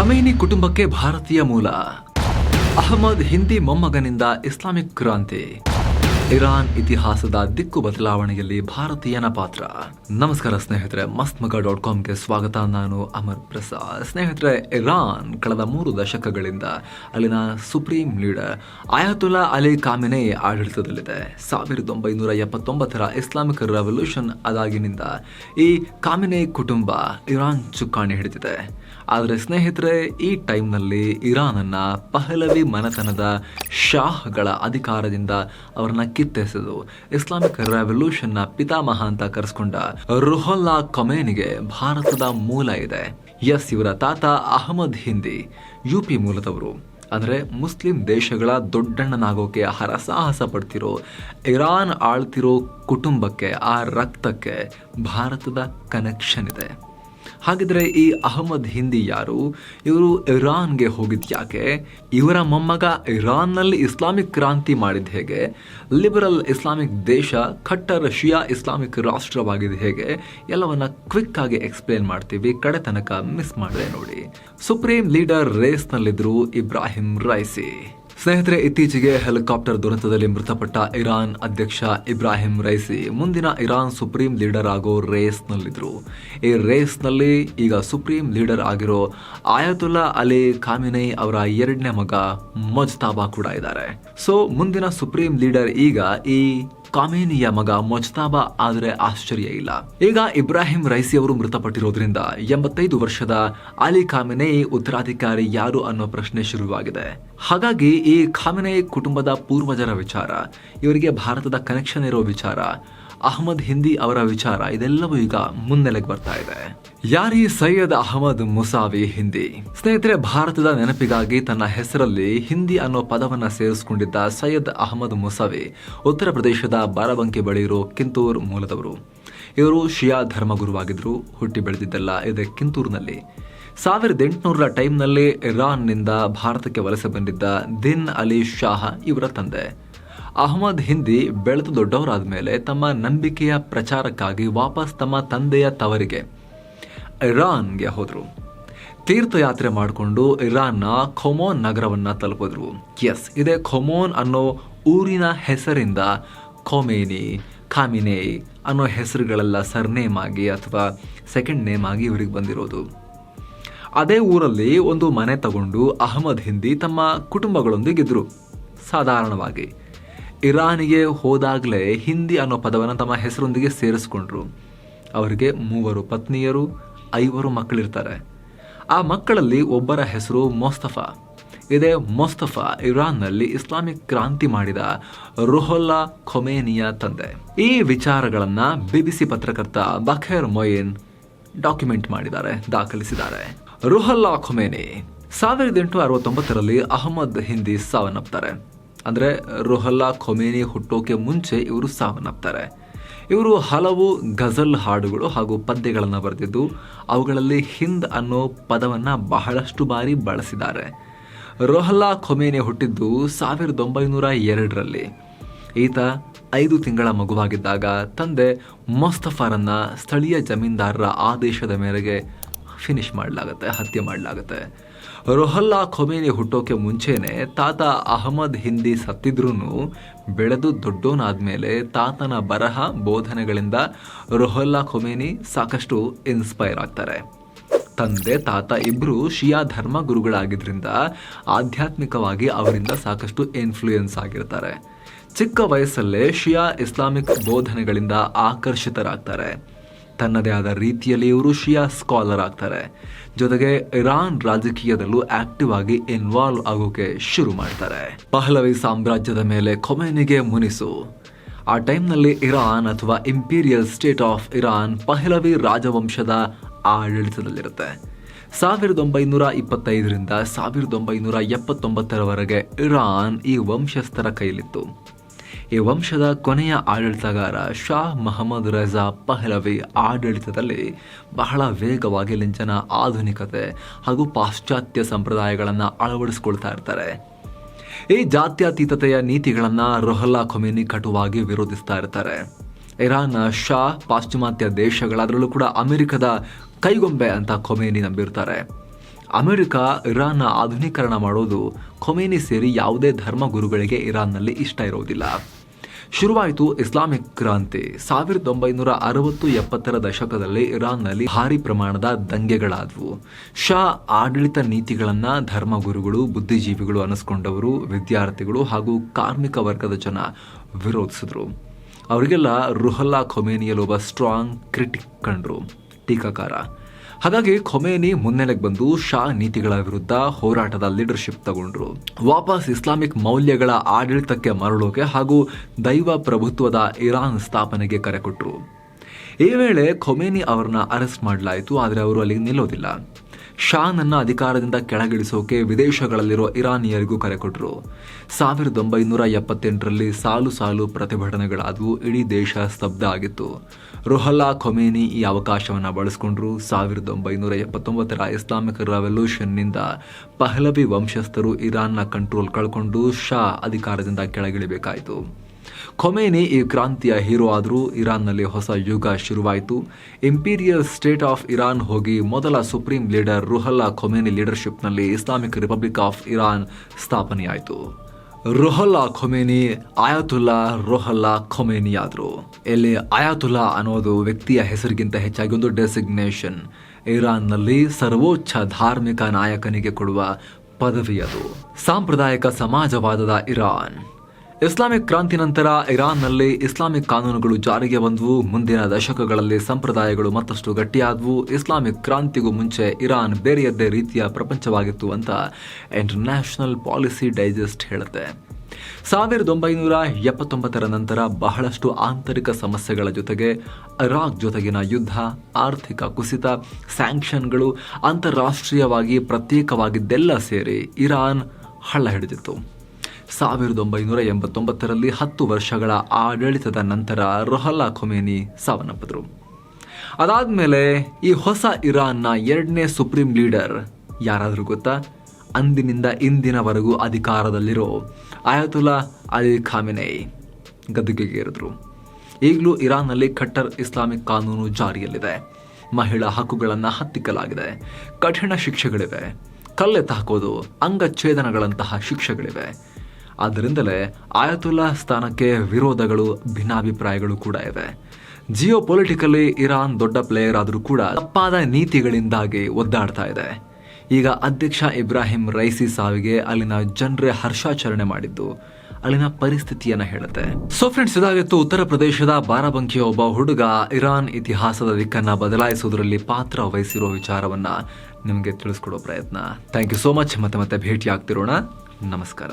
Khamenei ಕುಟುಂಬಕ್ಕೆ ಭಾರತೀಯ ಮೂಲ. ಅಹಮದ್ ಹಿಂದಿ ಮೊಮ್ಮಗನಿಂದ ಇಸ್ಲಾಮಿಕ್ ಕ್ರಾಂತಿ. ಇರಾನ್ ಇತಿಹಾಸದ ದಿಕ್ಕು ಬದಲಾವಣೆಯಲ್ಲಿ ಭಾರತೀಯನ ಪಾತ್ರ. ನಮಸ್ಕಾರ ಸ್ನೇಹಿತರೆ ಮಸ್ತ್ ಮಗ ಡಾಟ್ ಕಾಮ್ಗೆ ಸ್ವಾಗತ. ನಾನು ಅಮರ್ ಪ್ರಸಾದ್. ಸ್ನೇಹಿತರೆ, ಇರಾನ್ ಕಳೆದ ಮೂರು ದಶಕಗಳಿಂದ ಅಲ್ಲಿನ supreme leader Ayatollah Ali Khamenei ಆಡಳಿತದಲ್ಲಿದೆ. ಸಾವಿರದ ಒಂಬೈನೂರ ಎಪ್ಪತ್ತೊಂಬತ್ತರ ಇಸ್ಲಾಮಿಕ್ ರೆವಲ್ಯೂಷನ್ ಅದಾಗಿನಿಂದ ಈ ಕಾಮಿನೆ ಕುಟುಂಬ ಇರಾನ್ ಚುಕ್ಕಾಣಿ ಹಿಡಿದಿದೆ. ಆದರೆ ಸ್ನೇಹಿತರೆ, ಈ ಟೈಮ್ನಲ್ಲಿ ಇರಾನನ್ನ ಪಹಲವಿ ಮನೆತನದ ಶಾಹ್ಗಳ ಅಧಿಕಾರದಿಂದ ಅವರನ್ನ ಕಿತ್ತೆಸೆದು ಇಸ್ಲಾಮಿಕ್ ರೆವಲ್ಯೂಷನ್ನ ಪಿತಾಮಹ ಅಂತ ಕರೆಸ್ಕೊಂಡ ರುಹೊಲ್ಲಾ ಕೊಮೇನಿಗೆ ಭಾರತದ ಮೂಲ ಇದೆ. ಎಸ್ ಇವರ ತಾತ ಅಹಮದ್ ಹಿಂದಿ, ಯು ಪಿ ಮೂಲದವರು. ಅಂದರೆ ಮುಸ್ಲಿಂ ದೇಶಗಳ ದೊಡ್ಡಣ್ಣನಾಗೋಕೆ ಹರಸಾಹಸ ಪಡ್ತಿರೋ ಇರಾನ್ ಆಳ್ತಿರೋ ಕುಟುಂಬಕ್ಕೆ, ಆ ರಕ್ತಕ್ಕೆ ಭಾರತದ ಕನೆಕ್ಷನ್ ಇದೆ. ಹಾಗಿದ್ರೆ ಈ ಅಹಮದ್ ಹಿಂದಿ ಯಾರು? ಇವರು ಇರಾನ್ಗೆ ಹೋಗಿದ್ ಯಾಕೆ? ಇವರ ಮೊಮ್ಮಗ ಇರಾನ್ನಲ್ಲಿ ಇಸ್ಲಾಮಿಕ್ ಕ್ರಾಂತಿ ಮಾಡಿದ ಹೇಗೆ? ಲಿಬರಲ್ ಇಸ್ಲಾಮಿಕ್ ದೇಶ ಖಟ್ಟರ್ ಶಿಯಾ ಇಸ್ಲಾಮಿಕ್ ರಾಷ್ಟ್ರವಾಗಿದೆ ಹೇಗೆ? ಎಲ್ಲವನ್ನ ಕ್ವಿಕ್ ಆಗಿ ಎಕ್ಸ್ಪ್ಲೇನ್ ಮಾಡ್ತೀವಿ. ಕಡೆ ತನಕ ಮಿಸ್ ಮಾಡಿದೆ ನೋಡಿ. ಸುಪ್ರೀಂ ಲೀಡರ್ ರೇಸ್ನಲ್ಲಿದ್ದರು ಇಬ್ರಾಹಿಂ ರೈಸಿ. ಸ್ನೇಹಿತರೆ, ಇತ್ತೀಚೆಗೆ ಹೆಲಿಕಾಪ್ಟರ್ ದುರಂತದಲ್ಲಿ ಮೃತಪಟ್ಟ ಇರಾನ್ ಅಧ್ಯಕ್ಷ ಇಬ್ರಾಹಿಂ ರೈಸಿ ಮುಂದಿನ ಇರಾನ್ ಸುಪ್ರೀಂ ಲೀಡರ್ ಆಗೋ ರೇಸ್ನಲ್ಲಿದ್ರು. ಈ ರೇಸ್ನಲ್ಲಿ ಈಗ ಸುಪ್ರೀಂ ಲೀಡರ್ ಆಗಿರೋ ಆಯತುಲ್ಲಾ ಅಲಿ ಖಾಮಿನೈ ಅವರ ಎರಡನೇ ಮಗ ಮಜ್ತಾಬಾ ಕೂಡ ಇದ್ದಾರೆ. ಸೊ, ಮುಂದಿನ ಸುಪ್ರೀಂ ಲೀಡರ್ ಈಗ ಈ ಕಾಮೇನಿಯ ಮಗ ಮೊಜ್ತಾಬಾ ಆದರೆ ಆಶ್ಚರ್ಯ ಇಲ್ಲ. ಈಗ ಇಬ್ರಾಹಿಂ ರೈಸಿ ಅವರು ಮೃತಪಟ್ಟಿರೋದ್ರಿಂದ ಎಂಬತ್ತೈದು ವರ್ಷದ ಅಲಿ ಖಾಮಿನೈ ಉತ್ತರಾಧಿಕಾರಿ ಯಾರು ಅನ್ನೋ ಪ್ರಶ್ನೆ ಶುರುವಾಗಿದೆ. ಹಾಗಾಗಿ ಈ ಖಾಮಿನೈ ಕುಟುಂಬದ ಪೂರ್ವಜರ ವಿಚಾರ, ಇವರಿಗೆ ಭಾರತದ ಕನೆಕ್ಷನ್ ಇರೋ ವಿಚಾರ ಅಹಮದ್ ಹಿಂದಿ ಅವರ ವಿಚಾರ ಇದೆಲ್ಲವೂ ಈಗ ಮುನ್ನೆಲೆಗೆ ಬರ್ತಾ ಇದೆ. ಯಾರಿ ಸೈಯದ್ ಅಹಮದ್ ಮುಸಾವಿ ಹಿಂದಿ? ಸ್ನೇಹಿತರೆ, ಭಾರತದ ನೆನಪಿಗಾಗಿ ತನ್ನ ಹೆಸರಲ್ಲಿ ಹಿಂದಿ ಅನ್ನೋ ಪದವನ್ನ ಸೇರಿಸಿಕೊಂಡಿದ್ದ ಸೈಯದ್ ಅಹಮದ್ ಮುಸಾವಿ ಉತ್ತರ ಪ್ರದೇಶದ ಬಾರಬಂಕಿ ಬಳಿ ಇರೋ ಕಿಂತೂರ್ ಮೂಲದವರು. ಇವರು ಶಿಯಾ ಧರ್ಮಗುರುವಾಗಿದ್ರು ಹುಟ್ಟಿ ಬೆಳೆದಿದ್ದಲ್ಲ ಇದೆ ಕಿಂತೂರ್ನಲ್ಲಿ. ಸಾವಿರದ ಎಂಟುನೂರರ ಟೈಮ್ನಲ್ಲಿ ಇರಾನ್ನಿಂದ ಭಾರತಕ್ಕೆ ವಲಸೆ ಬಂದಿದ್ದ ದಿನ್ ಅಲಿ ಶಾಹ ಇವರ ತಂದೆ. ಅಹಮದ್ ಹಿಂದಿ ಬೆಳೆದು ದೊಡ್ಡವರಾದ ಮೇಲೆ ತಮ್ಮ ನಂಬಿಕೆಯ ಪ್ರಚಾರಕ್ಕಾಗಿ ವಾಪಸ್ ತಮ್ಮ ತಂದೆಯ ತವರಿಗೆ ಇರಾನ್ಗೆ ಹೋದರು. ತೀರ್ಥಯಾತ್ರೆ ಮಾಡಿಕೊಂಡು ಇರಾನ್ನ ಖೊಮೋನ್ ನಗರವನ್ನು ತಲುಪಿದ್ರು. ಎಸ್, ಇದೇ ಖೊಮೋನ್ ಅನ್ನೋ ಊರಿನ ಹೆಸರಿಂದ ಖೊಮೇನಿ, ಖಾಮಿನೇ ಅನ್ನೋ ಹೆಸರುಗಳೆಲ್ಲ ಸರ್ನೇಮ್ ಆಗಿ ಅಥವಾ ಸೆಕೆಂಡ್ ನೇಮ್ ಆಗಿ ಇವರಿಗೆ ಬಂದಿರೋದು. ಅದೇ ಊರಲ್ಲಿ ಒಂದು ಮನೆ ತಗೊಂಡು ಅಹಮದ್ ಹಿಂದಿ ತಮ್ಮ ಕುಟುಂಬಗಳೊಂದಿಗಿದ್ರು ಸಾಧಾರಣವಾಗಿ ಇರಾನಿಗೆ ಹೋದಾಗಲೇ ಹಿಂದಿ ಅನ್ನೋ ಪದವನ್ನು ತಮ್ಮ ಹೆಸರೊಂದಿಗೆ ಸೇರಿಸ್ಕೊಂಡ್ರು. ಅವರಿಗೆ ಮೂವರು ಪತ್ನಿಯರು, ಐವರು ಮಕ್ಕಳಿರ್ತಾರೆ. ಆ ಮಕ್ಕಳಲ್ಲಿ ಒಬ್ಬರ ಹೆಸರು ಮೊಸ್ತಫಾ. ಇದೇ ಮೊಸ್ತಫಾ ಇರಾನ್ನಲ್ಲಿ ಇಸ್ಲಾಮಿಕ್ ಕ್ರಾಂತಿ ಮಾಡಿದ ರುಹೊಲ್ಲಾ ಖೊಮೇನಿಯ ತಂದೆ. ಈ ವಿಚಾರಗಳನ್ನು ಬಿಬಿಸಿ ಪತ್ರಕರ್ತ ಬಖೇರ್ ಮೊಯಿನ್ ಡಾಕ್ಯುಮೆಂಟ್ ಮಾಡಿದ್ದಾರೆ, ದಾಖಲಿಸಿದ್ದಾರೆ. ರುಹಲ್ಲಾ ಖೊಮೇನಿ ಸಾವಿರದ ಎಂಟುನೂರ ಅರವತ್ತೊಂಬತ್ತರಲ್ಲಿ ಅಹಮದ್ ಹಿಂದಿ ಸಾವನ್ನಪ್ತಾರೆ. ಅಂದ್ರೆ ರುಹಲ್ಲಾ, ಖೊಮೇನಿ, ಹುಟ್ಟೋಕೆ ಮುಂಚೆ ಇವರು ಸಾವನ್ನಪ್ತಾರೆ. ಇವರು ಹಲವು ಗಜಲ್ ಹಾಡುಗಳು ಹಾಗೂ ಪದ್ಯಗಳನ್ನು ಬರೆದಿದ್ದು, ಅವುಗಳಲ್ಲಿ ಹಿಂದ್ ಅನ್ನೋ ಪದವನ್ನ ಬಹಳಷ್ಟು ಬಾರಿ ಬಳಸಿದ್ದಾರೆ. ರೋಹಲ್ಲಾ, ಖೊಮೇನಿ ಹುಟ್ಟಿದ್ದು ಸಾವಿರದ ಒಂಬೈನೂರ ಎರಡರಲ್ಲಿ. ಈತ ಐದು ತಿಂಗಳ ಮಗುವಾಗಿದ್ದಾಗ ತಂದೆ ಮೊಸ್ತಫಾರನ್ನು ಸ್ಥಳೀಯ ಜಮೀನ್ದಾರರ ಆದೇಶದ ಮೇರೆಗೆ ಫಿನಿಶ್ ಮಾಡಲಾಗುತ್ತೆ, ಹತ್ಯೆ ಮಾಡಲಾಗುತ್ತೆ. ರೋಹಲ್ಲಾ ಖೊಮೇನಿ ಹುಟ್ಟೋಕೆ ಮುಂಚೆನೆ ತಾತ ಅಹಮದ್ ಹಿಂದಿ ಸತ್ತಿದ್ರೂ ಬೆಳೆದು ದೊಡ್ಡೋನಾದ್ಮೇಲೆ ತಾತನ ಬರಹ ಬೋಧನೆಗಳಿಂದ ರೊಹಲ್ಲಾ ಖೊಮೇನಿ ಸಾಕಷ್ಟು ಇನ್ಸ್ಪೈರ್ ಆಗ್ತಾರೆ. ತಂದೆ, ತಾತ ಇಬ್ರು ಶಿಯಾ ಧರ್ಮ ಗುರುಗಳಾಗಿದ್ರಿಂದ ಆಧ್ಯಾತ್ಮಿಕವಾಗಿ ಅವರಿಂದ ಸಾಕಷ್ಟು ಇನ್ಫ್ಲೂಯೆನ್ಸ್ ಆಗಿರ್ತಾರೆ. ಚಿಕ್ಕ ವಯಸ್ಸಲ್ಲೇ ಶಿಯಾ ಇಸ್ಲಾಮಿಕ್ ಬೋಧನೆಗಳಿಂದ ಆಕರ್ಷಿತರಾಗ್ತಾರೆ. ತನ್ನದೇ ಆದ ರೀತಿಯಲ್ಲಿ ಇವರು ಶಿಯಾ ಸ್ಕಾಲರ್ ಆಗ್ತಾರೆ. ಜೊತೆಗೆ ಇರಾನ್ ರಾಜಕೀಯದಲ್ಲೂ ಆಕ್ಟಿವ್ ಆಗಿ ಇನ್ವಾಲ್ವ್ ಆಗೋಕೆ ಶುರು ಮಾಡ್ತಾರೆ. ಪಹಲವಿ ಸಾಮ್ರಾಜ್ಯದ ಮೇಲೆ ಕೊಮೆನಿಗೆ ಮುನಿಸು. ಆ ಟೈಮ್ನಲ್ಲಿ ಇರಾನ್ ಅಥವಾ imperial state of Iran Pahlavi ರಾಜವಂಶದ ಆಡಳಿತದಲ್ಲಿರುತ್ತೆ. ಸಾವಿರದ ಒಂಬೈನೂರ ಇಪ್ಪತ್ತೈದರಿಂದ ಸಾವಿರದ ಒಂಬೈನೂರ ಎಪ್ಪತ್ತೊಂಬತ್ತರವರೆಗೆ ಇರಾನ್ ಈ ವಂಶಸ್ಥರ ಕೈಲಿತ್ತು. ಈ ವಂಶದ ಕೊನೆಯ ಆಡಳಿತಗಾರ ಶಾ ಮಹಮ್ಮದ್ ರಜಾ ಪಹಲವಿ ಆಡಳಿತದಲ್ಲಿ ಬಹಳ ವೇಗವಾಗಿ ಲಿಂಚನ ಆಧುನಿಕತೆ ಹಾಗೂ ಪಾಶ್ಚಾತ್ಯ ಸಂಪ್ರದಾಯಗಳನ್ನು ಅಳವಡಿಸಿಕೊಳ್ತಾ ಇರ್ತಾರೆ. ಈ ಜಾತ್ಯತೀತತೆಯ ನೀತಿಗಳನ್ನು ರೊಹಲ್ಲಾ ಖೊಮೇನಿ ಕಟುವಾಗಿ ವಿರೋಧಿಸ್ತಾ ಇರ್ತಾರೆ. ಇರಾನ್ ಶಾ ಪಾಶ್ಚಿಮಾತ್ಯ ದೇಶಗಳ ಅದರಲ್ಲೂ ಕೂಡ ಅಮೆರಿಕದ ಕೈಗೊಂಬೆ ಅಂತ ಖೊಮೇನಿ ನಂಬಿರ್ತಾರೆ. ಅಮೆರಿಕ ಇರಾನ್ನ ಆಧುನೀಕರಣ ಮಾಡೋದು ಖೊಮೇನಿ ಸೇರಿ ಯಾವುದೇ ಧರ್ಮಗುರುಗಳಿಗೆ ಇರಾನ್ನಲ್ಲಿ ಇಷ್ಟ ಇರೋದಿಲ್ಲ. ಶುರುವಾಯಿತು ಇಸ್ಲಾಮಿಕ್ ಕ್ರಾಂತಿ. ಸಾವಿರದ ಒಂಬೈನೂರ ಅರವತ್ತು ಎಪ್ಪತ್ತರ ದಶಕದಲ್ಲಿ ಇರಾನ್ನಲ್ಲಿ ಭಾರಿ ಪ್ರಮಾಣದ ದಂಗೆಗಳಾದವು. ಶಾ ಆಡಳಿತ ನೀತಿಗಳನ್ನ ಧರ್ಮಗುರುಗಳು, ಬುದ್ಧಿಜೀವಿಗಳು ಅನಿಸ್ಕೊಂಡವರು, ವಿದ್ಯಾರ್ಥಿಗಳು ಹಾಗೂ ಕಾರ್ಮಿಕ ವರ್ಗದ ಜನ ವಿರೋಧಿಸಿದ್ರು. ಅವರಿಗೆಲ್ಲ ರುಹಲ್ಲಾ ಖೊಮೇನಿಯಲ್ಲಿ ಒಬ್ಬ ಸ್ಟ್ರಾಂಗ್ ಕ್ರಿಟಿಕ್ ಕಂಡ್ರು. ಟೀಕಾಕಾರ. ಹಾಗಾಗಿ ಖೊಮೇನಿ ಮುನ್ನೆಲೆಗೆ ಬಂದು ಶಾ ನೀತಿಗಳ ವಿರುದ್ಧ ಹೋರಾಟದ ಲೀಡರ್ಶಿಪ್ ತಗೊಂಡ್ರು. ವಾಪಸ್ ಇಸ್ಲಾಮಿಕ್ ಮೌಲ್ಯಗಳ ಆಡಳಿತಕ್ಕೆ ಮರಳೋಕೆ ಹಾಗೂ ದೈವ ಪ್ರಭುತ್ವದ ಇರಾನ್ ಸ್ಥಾಪನೆಗೆ ಕರೆ ಕೊಟ್ಟರು ಈ ವೇಳೆ ಖೊಮೇನಿ ಅವರನ್ನ ಅರೆಸ್ಟ್ ಮಾಡಲಾಯಿತು, ಆದರೆ ಅವರು ಅಲ್ಲಿಗೆ ನಿಲ್ಲೋದಿಲ್ಲ. ಶಾನನ್ನ ಅಧಿಕಾರದಿಂದ ಕೆಳಗಿಳಿಸೋಕೆ ವಿದೇಶಗಳಲ್ಲಿರೋ ಇರಾನಿಯರಿಗೂ ಕರೆ ಕೊಟ್ಟರು ಸಾವಿರದ ಒಂಬೈನೂರ ಎಪ್ಪತ್ತೆಂಟರಲ್ಲಿ ಸಾಲು ಸಾಲು ಪ್ರತಿಭಟನೆಗಳಾದವು ಇಡೀ ದೇಶ ಸ್ತಬ್ಧ ಆಗಿತ್ತು. ರುಹಲ್ಲಾ, ಖೊಮೇನಿ ಈ ಅವಕಾಶವನ್ನು ಬಳಸಿಕೊಂಡ್ರು. ಸಾವಿರದ ಒಂಬೈನೂರ ಎಪ್ಪತ್ತೊಂಬತ್ತರ ಇಸ್ಲಾಮಿಕ್ ರೆವಲ್ಯೂಷನ್ನಿಂದ ಪಹಲವಿ ವಂಶಸ್ಥರು ಇರಾನ್ನ ಕಂಟ್ರೋಲ್ ಕಳ್ಕೊಂಡು ಶಾ ಅಧಿಕಾರದಿಂದ ಕೆಳಗಿಳಿಬೇಕಾಯಿತು. ಖೊಮೇನಿ ಈ ಕ್ರಾಂತಿಯ ಹೀರೋ ಆದರೂ ಇರಾನ್ನಲ್ಲಿ ಹೊಸ ಯುಗ ಶುರುವಾಯಿತು. ಇಂಪೀರಿಯಲ್ ಸ್ಟೇಟ್ ಆಫ್ ಇರಾನ್ ಹೋಗಿ ಮೊದಲ ಸುಪ್ರೀಂ ಲೀಡರ್ ರುಹಲ್ಲಾ ಖೊಮೇನಿ ಲೀಡರ್ಶಿಪ್ನಲ್ಲಿ ಇಸ್ಲಾಮಿಕ್ ರಿಪಬ್ಲಿಕ್ ಆಫ್ ಇರಾನ್ ಸ್ಥಾಪನೆಯಾಯಿತು. ರುಹಲ್ಲಾ ಖೊಮೇನಿ ಆಯತುಲ್ಲಾ ರುಹಲ್ಲಾ ಖೊಮೇನಿ ಆದರು. ಇಲ್ಲಿ ಆಯತುಲ್ಲಾ ಅನ್ನೋದು ವ್ಯಕ್ತಿಯ ಹೆಸರಿಗಿಂತ ಹೆಚ್ಚಾಗಿ ಒಂದು ಡೆಸಿಗ್ನೇಷನ್ ಇರಾನ್ನಲ್ಲಿ ಸರ್ವೋಚ್ಚ ಧಾರ್ಮಿಕ ನಾಯಕನಿಗೆ ಕೊಡುವ ಪದವಿ ಅದು. ಸಾಂಪ್ರದಾಯಿಕ ಸಮಾಜವಾದದ ಇರಾನ್. ಇಸ್ಲಾಮಿಕ್ ಕ್ರಾಂತಿ ನಂತರ ಇರಾನ್ನಲ್ಲಿ ಇಸ್ಲಾಮಿಕ್ ಕಾನೂನುಗಳು ಜಾರಿಗೆ ಬಂದವು. ಮುಂದಿನ ದಶಕಗಳಲ್ಲಿ ಸಂಪ್ರದಾಯಗಳು ಮತ್ತಷ್ಟು ಗಟ್ಟಿಯಾದವು. ಇಸ್ಲಾಮಿಕ್ ಕ್ರಾಂತಿಗೂ ಮುಂಚೆ ಇರಾನ್ ಬೇರೆಯದ್ದೇ ರೀತಿಯ ಪ್ರಪಂಚವಾಗಿತ್ತು ಅಂತ ಇಂಟರ್ನ್ಯಾಷನಲ್ ಪಾಲಿಸಿ ಡೈಜೆಸ್ಟ್ ಹೇಳುತ್ತೆ. ಸಾವಿರದ ಒಂಬೈನೂರ ಎಪ್ಪತ್ತೊಂಬತ್ತರ ನಂತರ ಬಹಳಷ್ಟು ಆಂತರಿಕ ಸಮಸ್ಯೆಗಳ ಜೊತೆಗೆ ಇರಾಕ್ ಜೊತೆಗಿನ ಯುದ್ಧ, ಆರ್ಥಿಕ ಕುಸಿತ, ಸ್ಯಾಂಕ್ಷನ್ಗಳು ಅಂತಾರಾಷ್ಟ್ರೀಯವಾಗಿ ಪ್ರತ್ಯೇಕವಾಗಿದ್ದೆಲ್ಲ ಸೇರಿ ಇರಾನ್ ಹಳ್ಳ ಹಿಡಿದಿತ್ತು. ಸಾವಿರದ ಒಂಬೈನೂರ ಎಂಬತ್ತೊಂಬತ್ತರಲ್ಲಿ ಹತ್ತು ವರ್ಷಗಳ ಆಡಳಿತದ ನಂತರ ರೊಹಲ್ಲಾ ಖೊಮೇನಿ ಸಾವನ್ನಪ್ಪಿದ್ರು. ಅದಾದ್ಮೇಲೆ ಈ ಹೊಸ ಇರಾನ್ನ ಎರಡನೇ ಸುಪ್ರೀಂ ಲೀಡರ್ ಯಾರಾದರೂ ಗೊತ್ತಾ? ಅಂದಿನಿಂದ ಇಂದಿನವರೆಗೂ ಅಧಿಕಾರದಲ್ಲಿರೋ ಆಯತುಲ್ಲಾ ಅಲಿ ಖಾಮಿನೈ ಗದ್ದುಗೆಗೇರಿದ್ರು. ಈಗಲೂ ಇರಾನ್ನಲ್ಲಿ ಖಟ್ಟರ್ ಇಸ್ಲಾಮಿಕ್ ಕಾನೂನು ಜಾರಿಯಲ್ಲಿದೆ. ಮಹಿಳಾ ಹಕ್ಕುಗಳನ್ನು ಹತ್ತಿಕ್ಕಲಾಗಿದೆ. ಕಠಿಣ ಶಿಕ್ಷೆಗಳಿವೆ. ಕಲ್ಲೆತ್ತ ಹಾಕೋದು, ಅಂಗಚ್ಛೇದನಗಳಂತಹ ಶಿಕ್ಷೆಗಳಿವೆ. ಆದ್ದರಿಂದಲೇ ಆಯತುಲ್ಲಾ ಸ್ಥಾನಕ್ಕೆ ವಿರೋಧಗಳು, ಭಿನ್ನಾಭಿಪ್ರಾಯಗಳು ಕೂಡ ಇವೆ. ಜಿಯೋ ಪೊಲಿಟಿಕಲಿ ಇರಾನ್ ದೊಡ್ಡ ಪ್ಲೇಯರ್ ಆದರೂ ಕೂಡ ತಪ್ಪಾದ ನೀತಿಗಳಿಂದಾಗಿ ಒದ್ದಾಡ್ತಾ ಇದೆ. ಈಗ ಅಧ್ಯಕ್ಷ ಇಬ್ರಾಹಿಂ ರೈಸಿ ಸಾವಿಗೆ ಅಲ್ಲಿನ ಜನರೇ ಹರ್ಷಾಚರಣೆ ಮಾಡಿದ್ದು, ಅಲ್ಲಿನ ಪರಿಸ್ಥಿತಿಯನ್ನ ಹೇಳುತ್ತೆ. ಸೊ ಫ್ರೆಂಡ್ಸ್ ಇದಾಗಿತ್ತು ಉತ್ತರ ಪ್ರದೇಶದ ಬಾರಾಬಂಕಿಯ ಒಬ್ಬ ಹುಡುಗ ಇರಾನ್ ಇತಿಹಾಸದ ದಿಕ್ಕನ್ನ ಬದಲಾಯಿಸುವುದರಲ್ಲಿ ಪಾತ್ರ ವಹಿಸಿರೋ ವಿಚಾರವನ್ನ ನಿಮಗೆ ತಿಳಿಸ್ಕೊಡೋ ಪ್ರಯತ್ನ. ಥ್ಯಾಂಕ್ ಯು ಸೋ ಮಚ್ ಮತ್ತೆ ಮತ್ತೆ ಭೇಟಿ ಆಗ್ತಿರೋಣ ನಮಸ್ಕಾರ.